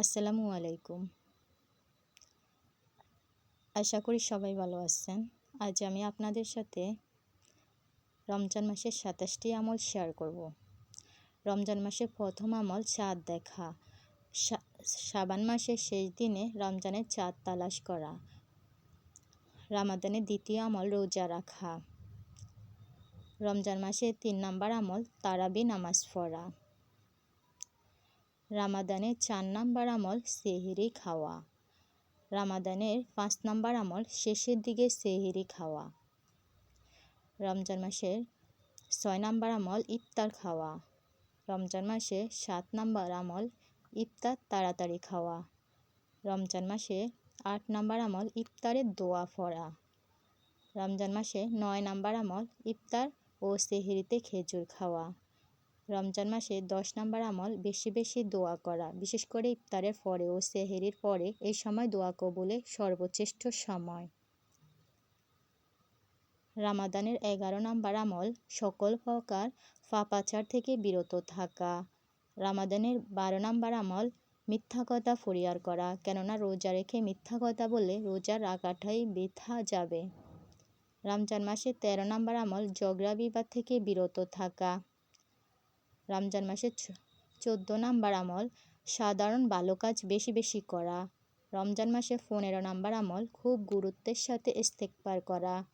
আসসালামু আলাইকুম। আশা করি সবাই ভালো আছেন। আজ আমি আপনাদের সাথে রমজান মাসের সাতাশটি আমল শেয়ার করব। রমজান মাসের প্রথম আমল চাঁদ দেখা। শাবান মাসের শেষ দিনে রমজানের চাঁদ তালাশ করা। রামাদানের দ্বিতীয় আমল রোজা রাখা। রমজান মাসের তিন নম্বর আমল তারাবি নামাজ পড়া। রামাদানের চার নাম্বার আমল সেহেরি খাওয়া। রামাদানের পাঁচ নাম্বার আমল শেষের দিকে সেহেরি খাওয়া। রমজান মাসের ছয় নাম্বার আমল ইফতার খাওয়া। রমজান মাসে সাত নাম্বার আমল ইফতার তাড়াতাড়ি খাওয়া। রমজান মাসে আট নাম্বার আমল ইফতারের দোয়া ফরা রমজান মাসে নয় নাম্বার আমল ইফতার ও সেহেরিতে খেজুর খাওয়া। রমজান মাসে দশ নম্বর আমল বেশি বেশি দোয়া করা, বিশেষ করে ইফতারের পরে ও সেহেরির পরে এই সময় দোয়া কবুলে সর্বশ্রেষ্ঠ সময়। রামাদানের এগারো নম্বর আমল সকল প্রকার ফাপাচার থেকে বিরত থাকা। রামাদানের বারো নম্বর আমল মিথ্যা কথা ফরিয়ার করা, কেননা রোজা রেখে মিথ্যা কথা বললে রোজার রাখাটাই বৃথা যাবে। রমজান মাসে তেরো নম্বর আমল ঝগড়া বিবাদ থেকে বিরত থাকা রমজান মাসের চোদ্দ নাম্বার আমল, সাধারণ ভালো কাজ বেশি বেশি করা। রমজান মাসে পনেরো নাম্বার আমল, খুব গুরুত্বের সাথে ইস্তেকবার করা।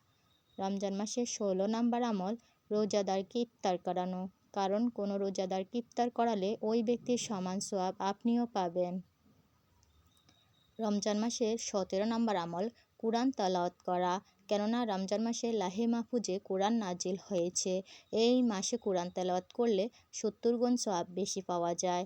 রমজান মাসে ষোলো নাম্বার আমল, রোজাদারকে ইফতার করানো। কারণ কোনো রোজাদারকে ইফতার করালে ওই ব্যক্তির সমান সোয়াব আপনিও পাবেন। রমজান মাসের সতেরো নাম্বার আমল, কোরআন তালাওয়াত করা। কেননা রমজান মাসে লাহে মাহফুজে কোরআন নাজিল হয়েছে। এই মাসে কোরআন তেলাওয়াত করলে সত্তর গুণ সব বেশি পাওয়া যায়।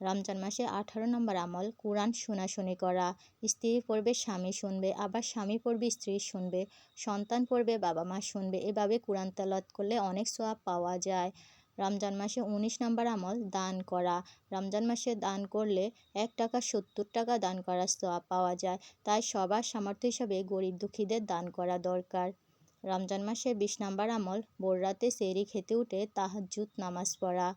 রমজান মাসে আঠারো নম্বর আমল, কোরআন শোনাশুনি করা। স্ত্রী পড়বে, স্বামী শুনবে, আবার স্বামী পড়বে, স্ত্রী শুনবে, সন্তান পড়বে, বাবা মা শুনবে। এভাবে কোরআন তেলাওয়াত করলে অনেক সোয়াব পাওয়া যায়। রমজান মাসে উনিশ নম্বর আমল দান করা। রমজান মাসে দান করলে এক টাকা সত্তর টাকা দান করার সোয়াব পাওয়া যায়। তাই সবার সামর্থ্য হিসাবে গরিব দুঃখীদের দান করা দরকার। রমজান মাসে বিশ নম্বর আমল ভোর রাতে সেরি খেতে উঠে তাহাজুত নামাজ পড়া।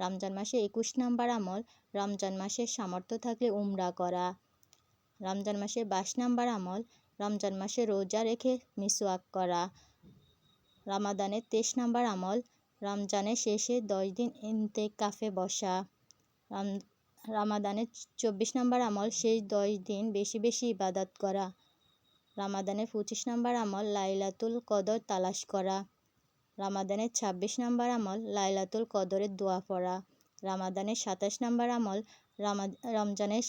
রমজান মাসে একুশ নম্বর আমল রমজান মাসে সামর্থ্য থাকলে উমরা করা। রমজান মাসে বাইশ নম্বর আমল রমজান মাসে রোজা রেখে মিসওয়াক করা। রামাদানের তেইশ নম্বর আমল রমজানের শেষে দশ দিন ইনতে কাফে বসা রামাদানের চব্বিশ নম্বর আমল শেষ দশ দিন বেশি বেশি ইবাদত করা। রামাদানের পঁচিশ নম্বর আমল লাইলাতুল কদর তালাশ করা। রামাদানের ছাব্বিশ নম্বর আমল লাইলাতুল কদরের দোয়া পড়া। রামাদানের সাতাশ নম্বর আমল রামা, রমজানের